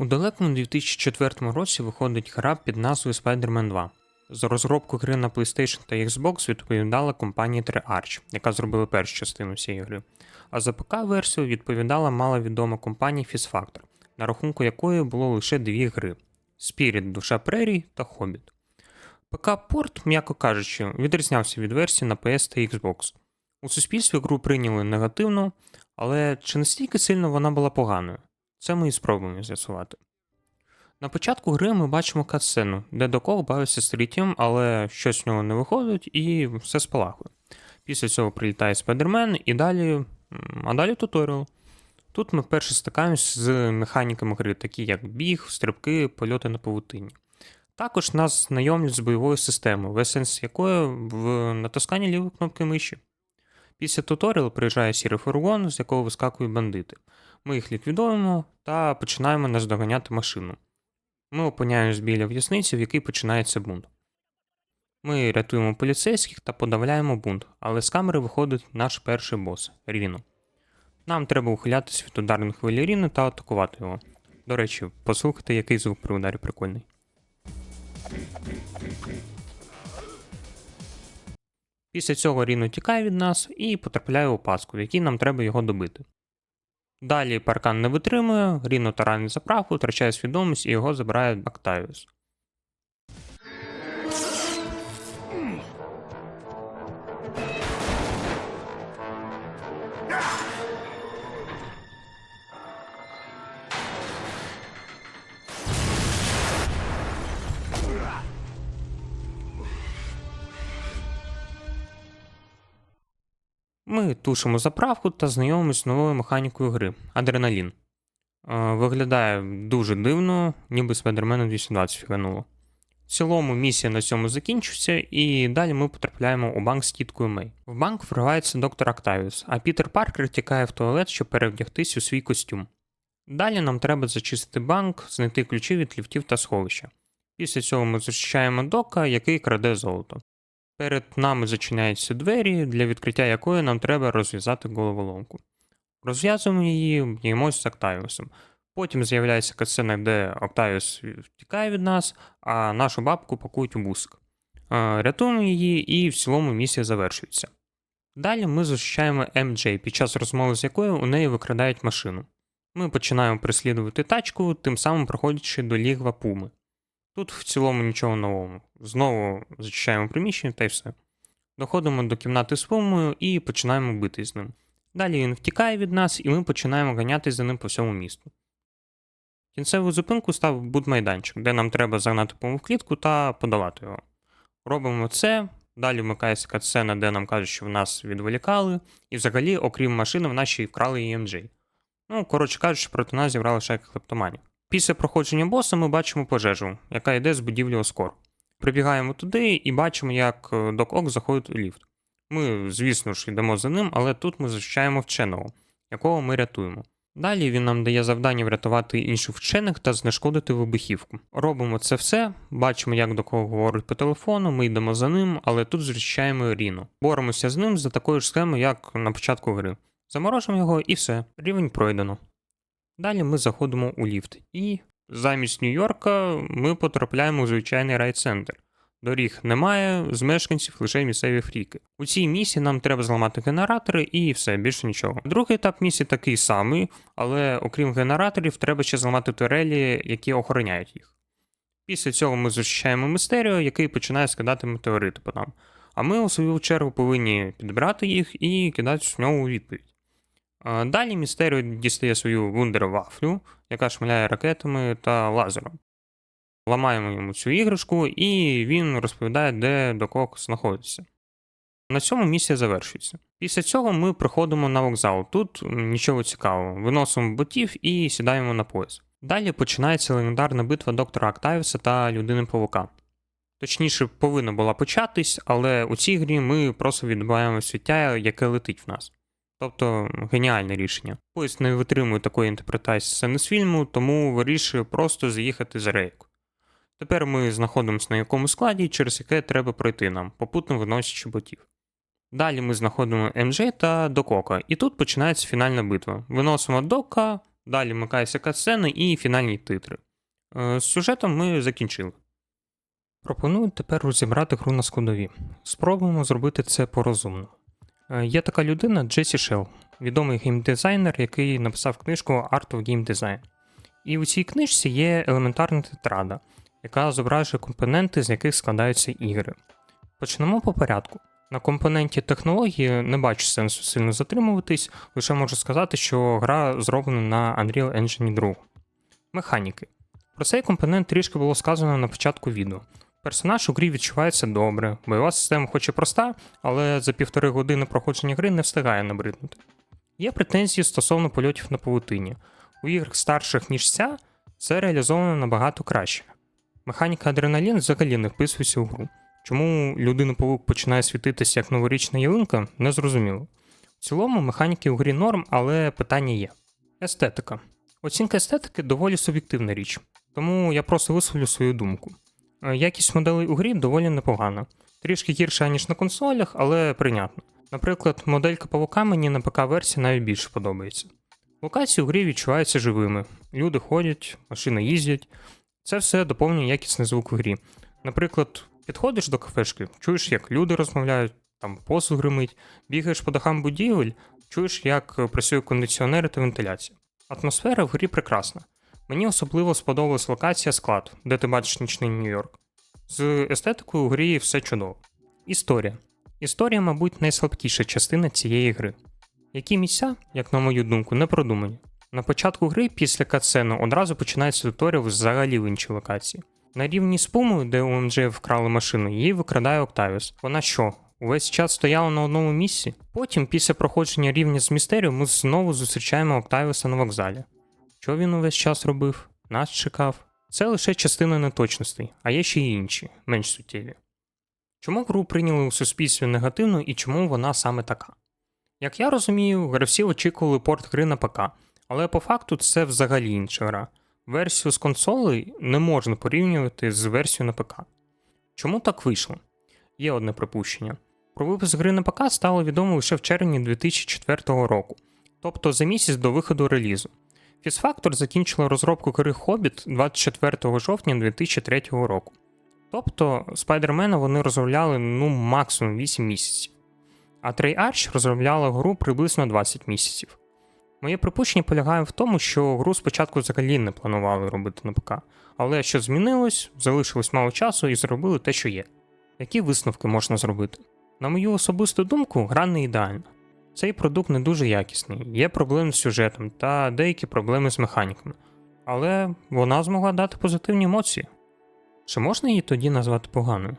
У далекому 2004 році виходить гра під назвою Spider-Man 2. За розробку гри на PlayStation та Xbox відповідала компанія Treyarch, яка зробила першу частину цієї гри. А за ПК-версію відповідала маловідома компанія Fizz Factor, на рахунку якої було лише дві гри: Spirit Душа Прерій та Hobbit. ПК-порт, м'яко кажучи, відрізнявся від версії на PS та Xbox. У суспільстві гру прийняли негативно, але чи настільки сильно вона була поганою? Це ми і спробуємо з'ясувати. На початку гри ми бачимо катсцену, де Докол бавиться з трітєм, але щось в нього не виходить і все спалахує. Після цього прилітає спайдермен і далі. А далі туторіал. Тут ми вперше стикаємось з механіками гри, такі як біг, стрибки, польоти на павутині. Також нас знайомлять з бойовою системою, весь сенс якої в натисканні лівої кнопки миші. Після туторіалу приїжджає сірий фургон, з якого вискакують бандити. Ми їх ліквідуємо та починаємо наздоганяти машину. Ми опиняємось біля в'язниці, в якій починається бунт. Ми рятуємо поліцейських та подавляємо бунт, але з камери виходить наш перший бос Ріно. Нам треба ухилятися від ударної хвилі Ріни та атакувати його. До речі, послухайте, який звук при ударі прикольний. Після цього Ріно тікає від нас і потрапляє у паску, в якій нам треба його добити. Далі паркан не витримує, Ріно таранить заправку, втрачає свідомість і його забирає Октавіус. Ми тушимо заправку та знайомимось з новою механікою гри адреналін. Е, Виглядає дуже дивно, ніби Spider-Man 220 фігануло. В цілому місія на цьому закінчується, і далі ми потрапляємо у банк з тіткою Мей. В банк вривається доктор Октавіус, а Пітер Паркер тікає в туалет, щоб перевдягтись у свій костюм. Далі нам треба зачистити банк, знайти ключі від ліфтів та сховища. Після цього ми зустрічаємо дока, який краде золото. Перед нами зачиняються двері, для відкриття якої нам треба розв'язати головоломку. Розв'язуємо її, б'ємось з Октавіусом. Потім з'являється катсцена, де Октавіус втікає від нас, а нашу бабку пакують у бусик. Е, Рятуємо її, і в цілому місія завершується. Далі ми зустрічаємо МД, під час розмови з якою у неї викрадають машину. Ми починаємо переслідувати тачку, тим самим проходячи до лігва Пуми. Тут в цілому нічого нового. Знову зачищаємо приміщення та й все. Доходимо до кімнати з Пумою і починаємо бити з ним. Далі він втікає від нас, і ми починаємо ганятись за ним по всьому місту. Кінцеву зупинку став будмайданчик, де нам треба загнати пуму в клітку та подолати його. Робимо це, далі вмикається катсцена, де нам кажуть, що в нас відволікали, і взагалі, окрім машини, в нас ще й вкрали EMJ. Ну, коротше кажучи, проти нас зібрали шайка клептоманів. Після проходження боса ми бачимо пожежу, яка йде з будівлі Оскор. Прибігаємо туди і бачимо, як е, Док Ок заходить у ліфт. Ми, звісно ж, йдемо за ним, але тут ми зустрічаємо вченого, якого ми рятуємо. Далі він нам дає завдання врятувати інших вчених та знешкодити вибухівку. Робимо це все, бачимо, як до кого говорить по телефону, ми йдемо за ним, але тут зустрічаємо Ріно. Боремося з ним за такою ж схемою, як на початку гри. Заморожуємо його і все, рівень пройдено. Далі ми заходимо у ліфт, і замість Нью-Йорка ми потрапляємо у звичайний райцентр. Доріг немає, з мешканців лише місцеві фріки. У цій місії нам треба зламати генератори і все, більше нічого. Другий етап місії такий самий, але окрім генераторів, треба ще зламати турелі, які охороняють їх. Після цього ми зустрічаємо мистеріо, який починає скидати метеорити по нам. А ми, у свою чергу, повинні підбирати їх і кидати в нього у відповідь. Далі Містеріо дістає свою вундервафлю, яка шмаляє ракетами та лазером. Ламаємо йому цю іграшку, і він розповідає, де докок знаходиться. На цьому місія завершується. Після цього ми приходимо на вокзал. Тут нічого цікавого. Виносимо ботів і сідаємо на пояс. Далі починається легендарна битва доктора Октавіса та людини Павука. Точніше, повинна була початись, але у цій грі ми просто відбиваємо свіття, яке летить в нас. Тобто геніальне рішення. Поїзд не витримує такої інтерпретації сцени з фільму, тому вирішує просто заїхати за рейку. Тепер ми знаходимося на якому складі, через яке треба пройти нам, попутно виносячи ботів. Далі ми знаходимо МЖ та Докока, і тут починається фінальна битва. Виносимо Дока, Далі вмикаються катсцени і фінальні титри. Е, З сюжетом ми закінчили. Пропоную тепер розібрати гру на складові. Спробуємо зробити це порозумно. Е, Є така людина Джесі Шелл, відомий геймдизайнер, який написав книжку Art of Game Design. І у цій книжці є елементарна тетрада, яка зображує компоненти, з яких складаються ігри. Почнемо по порядку. На компоненті технології не бачу сенсу сильно затримуватись, лише можу сказати, що гра зроблена на Unreal Engine 2. Механіки. Про цей компонент трішки було сказано на початку відео. Персонаж у грі відчувається добре, бойова система хоч і проста, але за півтори години проходження гри не встигає набриднути. Є претензії стосовно польотів на павутині. У іграх старших, ніж ця, це реалізовано набагато краще. Механіка адреналін взагалі не вписується у гру. Чому людина павук починає світитися як новорічна ялинка, не зрозуміло. В цілому механіки у грі норм, але питання є. Естетика. Оцінка естетики доволі суб'єктивна річ, тому я просто висловлю свою думку. Е, Якість моделей у грі доволі непогана. Трішки гірша, ніж на консолях, але прийнятно. Наприклад, моделька павука мені на ПК-версії навіть більше подобається. Локації у грі відчуваються живими. Люди ходять, машини їздять. Це все доповнює якісний звук у грі. Наприклад, підходиш до кафешки, чуєш, як люди розмовляють, там посуд гримить, бігаєш по дахам будівель, чуєш, як е, працює кондиціонери та вентиляція. Атмосфера в грі прекрасна. Мені особливо сподобалась локація склад, де ти бачиш нічний Нью-Йорк. З естетикою у грі все чудово. Історія. Історія, мабуть, найслабкіша частина цієї гри. Які місця, як на мою думку, не продумані. На початку гри після катсцену одразу починається туторіал взагалі в іншій локації. На рівні з Пумою, де у МДЖ вкрали машину, її викрадає Октавіус. Вона що? Увесь час стояла на одному місці. Потім, після проходження рівня з містерію, ми знову зустрічаємо Октавіуса на вокзалі. Що він увесь час робив? Нас чекав. Це лише частина неточностей, а є ще й інші, менш суттєві. Чому гру прийняли у суспільстві негативно і чому вона саме така? Як я розумію, гравці очікували порт гри на ПК, але по факту це взагалі інша гра. Версію з консолей не можна порівнювати з версією на ПК. Чому так вийшло? Є одне припущення. Про випуск гри на ПК стало відомо лише в червні 2004 року, тобто за місяць до виходу релізу. Фізфактор закінчила розробку гри Hobbit 24 жовтня 2003 року. Тобто Спайдермена вони розробляли ну максимум 8 місяців. А Treyarch розробляла гру приблизно 20 місяців. Моє припущення полягає в тому, що гру спочатку взагалі не планували робити на ПК, але що змінилось, залишилось мало часу і зробили те, що є. Які висновки можна зробити? На мою особисту думку, гра не ідеальна. Цей продукт не дуже якісний, є проблеми з сюжетом та деякі проблеми з механіками, але вона змогла дати позитивні емоції. Чи можна її тоді назвати поганою?